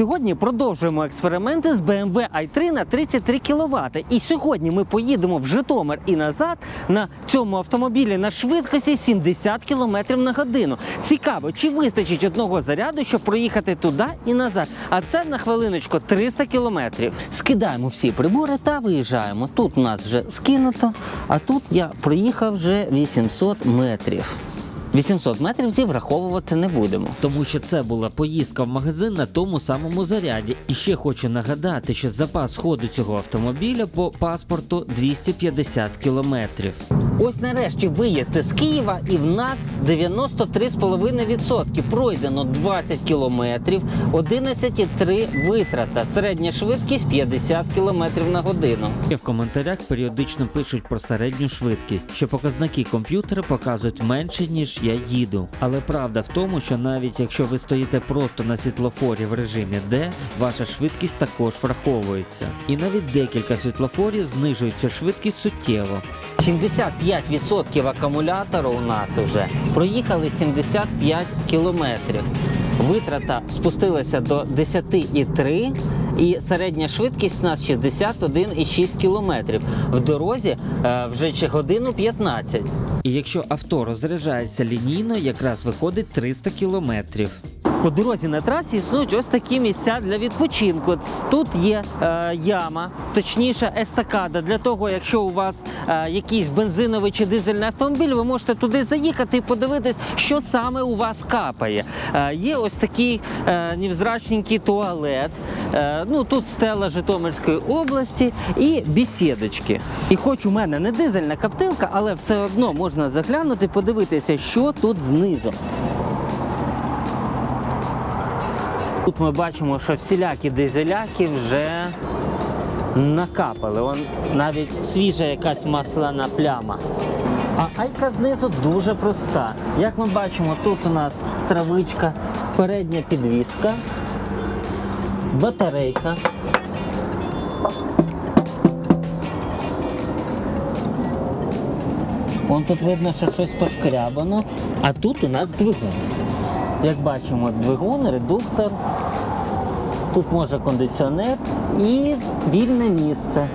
Сьогодні продовжуємо експерименти з BMW i3 на 33 кВт. І сьогодні ми поїдемо в Житомир і назад на цьому автомобілі на швидкості 70 км на годину. Цікаво, чи вистачить одного заряду, щоб проїхати туди і назад. А це на хвилиночку 300 км. Скидаємо всі прибори та виїжджаємо. Тут у нас вже скинуто, а тут я проїхав вже 800 метрів. 800 метрів зі враховувати не будемо. Тому що це була поїздка в магазин на тому самому заряді. І ще хочу нагадати, що запас ходу цього автомобіля по паспорту 250 кілометрів. Ось нарешті виїзд з Києва, і в нас 93,5%. Пройдено 20 кілометрів, 11,3 витрата. Середня швидкість 50 кілометрів на годину. В коментарях періодично пишуть про середню швидкість, що показники комп'ютера показують менше ніж я їду. Але правда в тому, що навіть якщо ви стоїте просто на світлофорі в режимі D, ваша швидкість також враховується. І навіть декілька світлофорів знижують цю швидкість суттєво. 75% акумулятора у нас вже проїхали 75 кілометрів. Витрата спустилася до 10,3 і середня швидкість у нас 61,6 кілометрів. В дорозі е, вже чи годину 15. І якщо авто розряджається лінійно, якраз виходить 300 кілометрів. По дорозі на трасі існують ось такі місця для відпочинку. Тут є е, яма, точніше естакада. Для того, якщо у вас е, якийсь бензиновий чи дизельний автомобіль, ви можете туди заїхати і подивитись, що саме у вас капає. Е, є ось такий е, невзрачненький туалет. Е, ну тут стела Житомирської області і бісідочки. І хоч у мене не дизельна каптилка, але все одно можна заглянути, подивитися, що тут знизу. Тут ми бачимо, що всілякі дизеляки вже накапали. Он навіть свіжа якась масляна пляма. А айка знизу дуже проста. Як ми бачимо, тут у нас травичка, передня підвіска, батарейка. Вон тут видно, що щось пошкрябано. А тут у нас двигун. Як бачимо, двигун, редуктор. Тут може кондиціонер і вільне місце.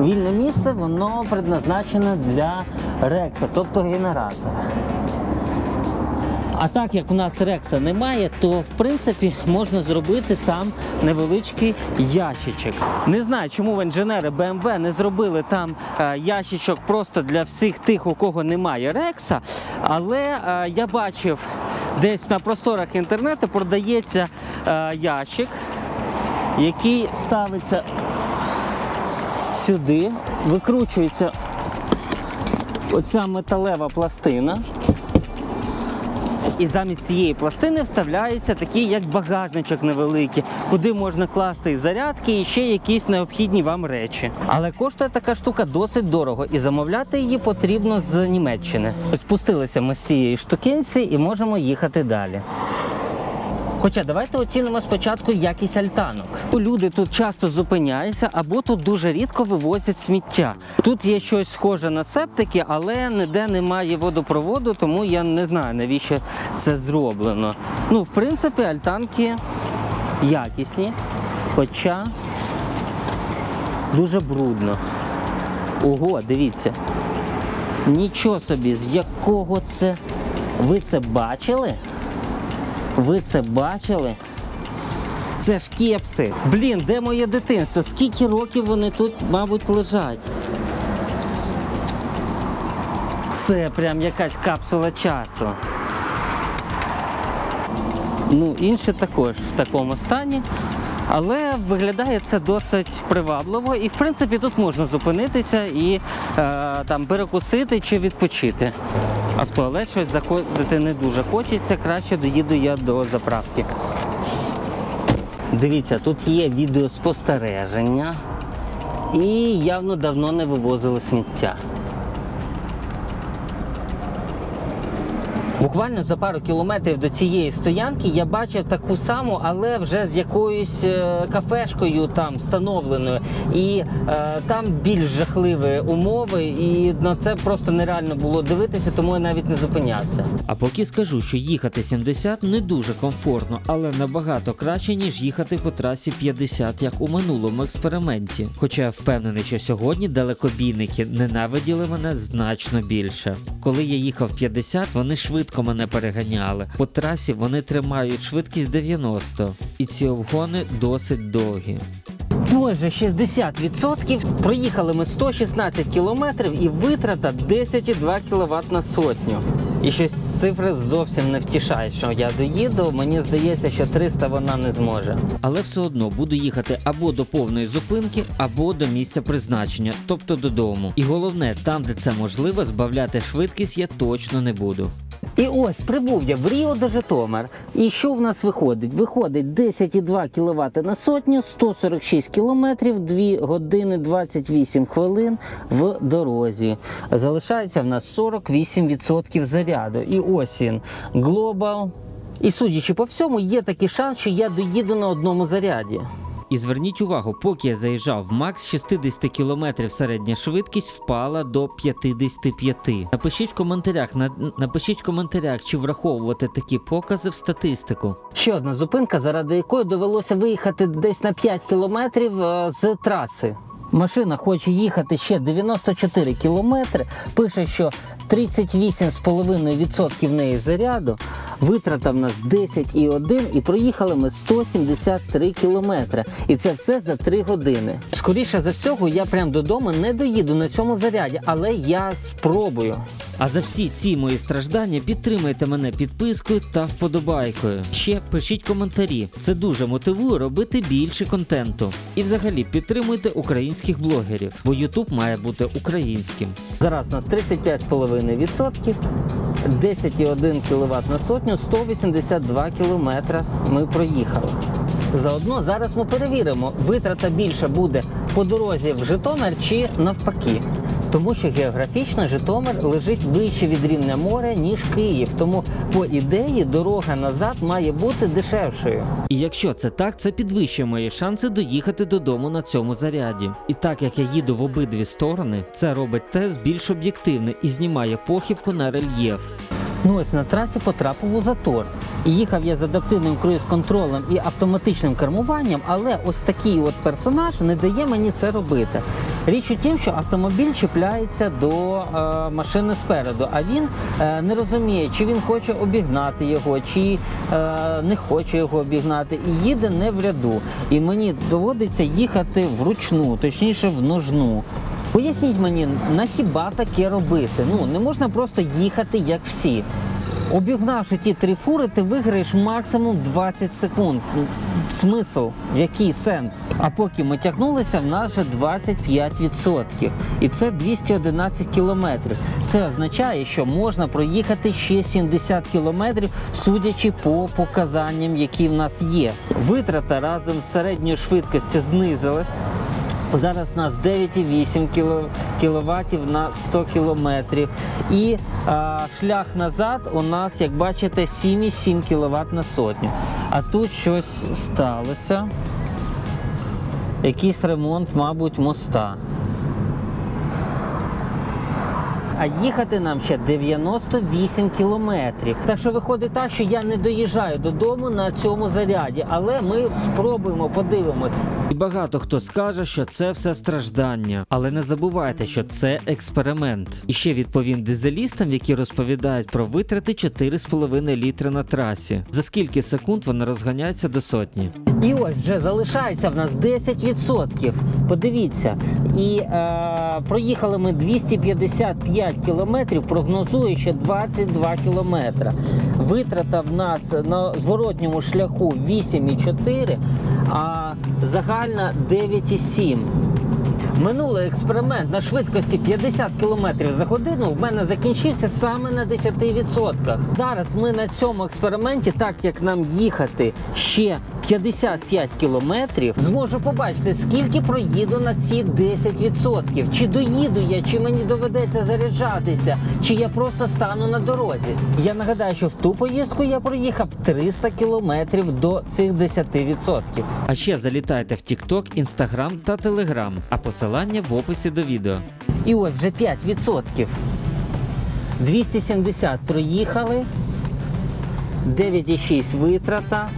Вільне місце воно предназначене для рекса, тобто генератора. А так як у нас рекса немає, то в принципі можна зробити там невеличкий ящичок. Не знаю, чому інженери BMW не зробили там е, ящичок просто для всіх тих, у кого немає рекса. Але е, я бачив десь на просторах інтернету продається е, ящик, який ставиться сюди, викручується оця металева пластина. І замість цієї пластини вставляється такий як багажничок невеликий, куди можна класти і зарядки і ще якісь необхідні вам речі. Але коштує така штука досить дорого, і замовляти її потрібно з Німеччини. Ось Спустилися ми з цієї штукенці і можемо їхати далі. Хоча давайте оцінимо спочатку якість альтанок. Люди тут часто зупиняються або тут дуже рідко вивозять сміття. Тут є щось схоже на септики, але ніде немає водопроводу, тому я не знаю навіщо це зроблено. Ну, в принципі, альтанки якісні, хоча дуже брудно. Ого, дивіться. Нічого собі, з якого це. Ви це бачили? Ви це бачили? Це ж кепси. Блін, де моє дитинство? Скільки років вони тут, мабуть, лежать? Це прям якась капсула часу. Ну, інші також в такому стані. Але виглядає це досить привабливо, і в принципі тут можна зупинитися і е, там перекусити чи відпочити. А в туалет щось заходити не дуже хочеться, краще доїду я до заправки. Дивіться, тут є відеоспостереження і явно давно не вивозили сміття. Буквально за пару кілометрів до цієї стоянки я бачив таку саму, але вже з якоюсь е, кафешкою там встановленою. І е, там більш жахливі умови, і на це просто нереально було дивитися, тому я навіть не зупинявся. А поки скажу, що їхати 70 не дуже комфортно, але набагато краще, ніж їхати по трасі 50, як у минулому експерименті. Хоча я впевнений, що сьогодні далекобійники ненавиділи мене значно більше. Коли я їхав 50, вони швидко мене переганяли. По трасі вони тримають швидкість 90, і ці обгони досить довгі. Майже 60%. Проїхали ми 116 кілометрів і витрата 10,2 кВт на сотню. І щось цифри зовсім не втішають, що я доїду. Мені здається, що 300 вона не зможе. Але все одно буду їхати або до повної зупинки, або до місця призначення, тобто додому. І головне, там, де це можливо, збавляти швидкість я точно не буду. І ось прибув я в Ріо де Житомир. І що в нас виходить? Виходить 10,2 кВт на сотню, 146 кілометрів, 2 години 28 хвилин в дорозі. Залишається в нас 48% заряду. І ось він Global. І судячи по всьому, є такий шанс, що я доїду на одному заряді. І зверніть увагу, поки я заїжджав Макс, з 60 км середня швидкість впала до 55. Напишіть в коментарях, на, напишіть в коментарях, чи враховувати такі покази в статистику. Ще одна зупинка, заради якої довелося виїхати десь на 5 кілометрів е, з траси. Машина хоче їхати ще 94 кілометри. Пише, що 38,5% в неї заряду. Витрата в нас 10,1 і проїхали ми 173 кілометри. І це все за 3 години. Скоріше за всього, я прям додому не доїду на цьому заряді, але я спробую. А за всі ці мої страждання підтримайте мене підпискою та вподобайкою. Ще пишіть коментарі. Це дуже мотивує робити більше контенту. І взагалі підтримуйте українських блогерів, бо YouTube має бути українським. Зараз у нас 35,5%, 10,1 кВт на сотню, 182 км ми проїхали. Заодно зараз ми перевіримо, витрата більше буде по дорозі в Житомир чи навпаки. Тому що географічно Житомир лежить вище від рівня моря, ніж Київ. Тому по ідеї дорога назад має бути дешевшою. І якщо це так, це підвищує мої шанси доїхати додому на цьому заряді. І так як я їду в обидві сторони, це робить тест більш об'єктивний і знімає похибку на рельєф. Ну ось на трасі потрапив у затор. І їхав я з адаптивним круїз-контролем і автоматичним кермуванням, але ось такий от персонаж не дає мені це робити. Річ у тім, що автомобіль чіпляється до е, машини спереду, а він е, не розуміє, чи він хоче обігнати його, чи е, не хоче його обігнати, і їде не в ряду. І мені доводиться їхати вручну, точніше в ножну. Поясніть мені, на хіба таке робити? Ну не можна просто їхати як всі. Обігнавши ті три фури, ти виграєш максимум 20 секунд. Ну, Смисл, який сенс? А поки ми тягнулися, в нас вже 25%. І це 211 кілометрів. Це означає, що можна проїхати ще 70 кілометрів, судячи по показанням, які в нас є. Витрата разом з середньою швидкістю знизилась. Зараз у нас 9,8 кВт на 100 км. І а, шлях назад у нас, як бачите, 7,7 кВт на сотню. А тут щось сталося. Якийсь ремонт, мабуть, моста. А їхати нам ще 98 кілометрів. Так що виходить так, що я не доїжджаю додому на цьому заряді, але ми спробуємо, подивимось. І багато хто скаже, що це все страждання. Але не забувайте, що це експеримент. І ще відповім дизелістам, які розповідають про витрати 4,5 літри на трасі. За скільки секунд вони розганяються до сотні. І ось вже залишається в нас 10%. Подивіться. І е, проїхали ми 255 кілометрів, прогнозує ще 22 кілометри. Витрата в нас на зворотньому шляху 8,4, а загальна 9,7. Минулий експеримент на швидкості 50 км за годину в мене закінчився саме на 10%. Зараз ми на цьому експерименті, так як нам їхати ще 55 кілометрів, зможу побачити, скільки проїду на ці 10%. Чи доїду я, чи мені доведеться заряджатися, чи я просто стану на дорозі. Я нагадаю, що в ту поїздку я проїхав 300 кілометрів до цих 10%. А ще залітайте в TikTok, Instagram та Telegram, а посилання в описі до відео. І ось вже 5%. 270 проїхали, 9,6 витрата,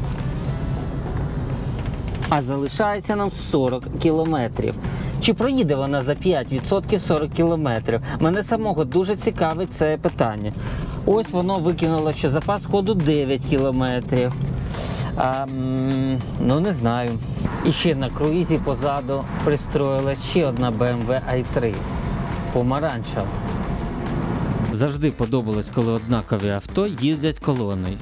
а залишається нам 40 кілометрів. Чи проїде вона за 5% 40 кілометрів? Мене самого дуже цікавить це питання. Ось воно викинуло, що запас ходу 9 кілометрів. А, ну не знаю. І ще на круїзі позаду пристроїла ще одна BMW i3 помаранчева. Завжди подобалось, коли однакові авто їздять колоною.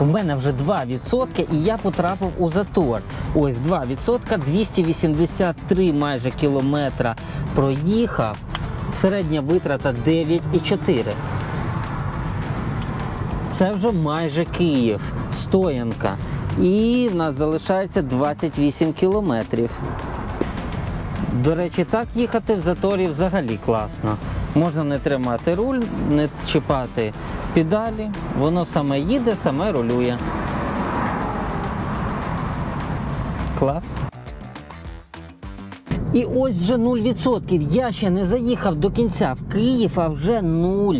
В мене вже 2% і я потрапив у затор. Ось 2%, 283 майже кілометра проїхав. Середня витрата 9,4. Це вже майже Київ, стоянка. І в нас залишається 28 кілометрів. До речі, так їхати в заторі взагалі класно. Можна не тримати руль, не чіпати педалі, воно саме їде, саме рулює. Клас. І ось вже 0%. Я ще не заїхав до кінця в Київ, а вже 0.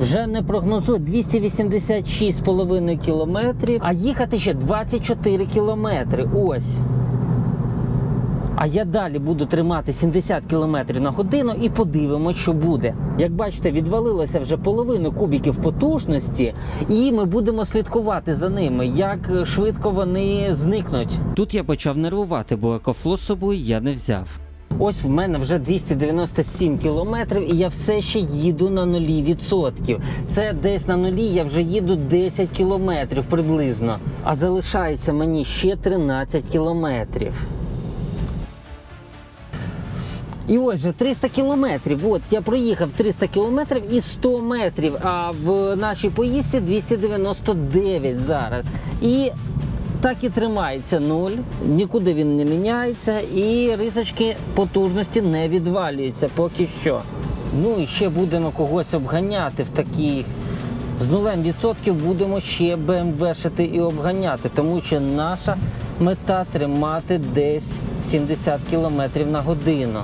Вже не прогнозую 286,5 кілометрів, а їхати ще 24 кілометри. Ось. А я далі буду тримати 70 км на годину і подивимось, що буде. Як бачите, відвалилося вже половину кубіків потужності, і ми будемо слідкувати за ними, як швидко вони зникнуть. Тут я почав нервувати, бо екофло з собою я не взяв. Ось в мене вже 297 кілометрів, і я все ще їду на нулі відсотків. Це десь на нулі я вже їду 10 кілометрів приблизно. А залишається мені ще 13 кілометрів. І ось же 300 кілометрів. От я проїхав 300 кілометрів і 100 метрів. А в нашій поїздці 299 зараз. І так і тримається нуль, нікуди він не міняється, і рисочки потужності не відвалюються поки що. Ну і ще будемо когось обганяти в таких. З нулем відсотків будемо ще БМВшити і обганяти, тому що наша мета тримати десь 70 км на годину.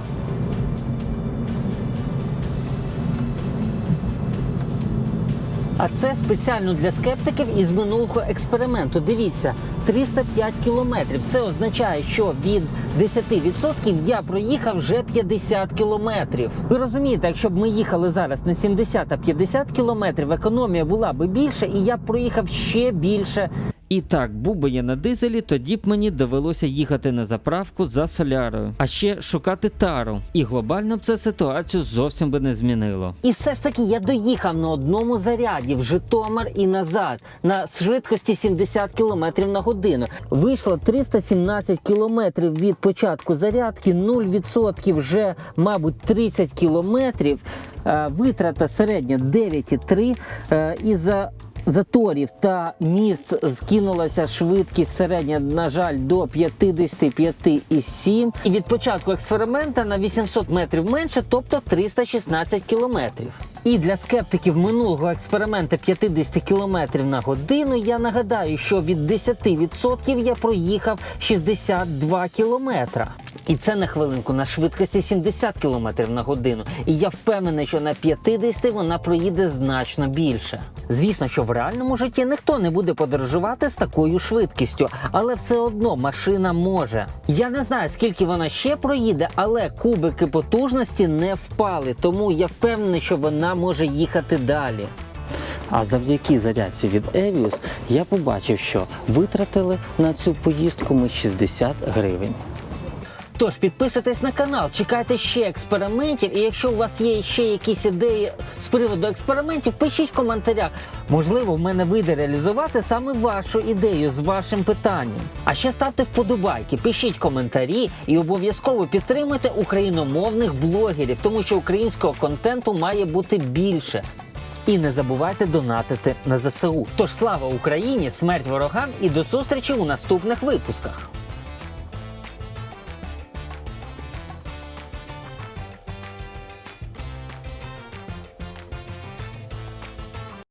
А це спеціально для скептиків із минулого експерименту. Дивіться, 305 кілометрів. Це означає, що від 10% я проїхав вже 50 кілометрів. Ви розумієте, якщо б ми їхали зараз на 70, а 50 кілометрів, економія була би більше, і я б проїхав ще більше. І так, був би я на дизелі, тоді б мені довелося їхати на заправку за солярою, а ще шукати тару. І глобально б це ситуацію зовсім би не змінило. І все ж таки я доїхав на одному заряді в Житомир і назад на швидкості 70 км на годину. Вийшло 317 км від початку зарядки, 0% вже, мабуть, 30 км. Витрата середня 9,3 Е, і за заторів та місць скинулася швидкість середня, на жаль, до 55,7. І від початку експеримента на 800 метрів менше, тобто 316 кілометрів. І для скептиків минулого експеримента 50 км на годину я нагадаю, що від 10% я проїхав 62 кілометра. І це на хвилинку на швидкості 70 км на годину. І я впевнений, що на 50 вона проїде значно більше. Звісно, що в реальному житті ніхто не буде подорожувати з такою швидкістю, але все одно машина може. Я не знаю, скільки вона ще проїде, але кубики потужності не впали, тому я впевнений, що вона може їхати далі. А завдяки зарядці від Evius я побачив, що витратили на цю поїздку ми 60 гривень. Тож підписуйтесь на канал, чекайте ще експериментів. І якщо у вас є ще якісь ідеї з приводу експериментів, пишіть в коментарях. Можливо, в мене вийде реалізувати саме вашу ідею з вашим питанням. А ще ставте вподобайки, пишіть коментарі і обов'язково підтримуйте україномовних блогерів, тому що українського контенту має бути більше. І не забувайте донатити на ЗСУ. Тож слава Україні, смерть ворогам і до зустрічі у наступних випусках.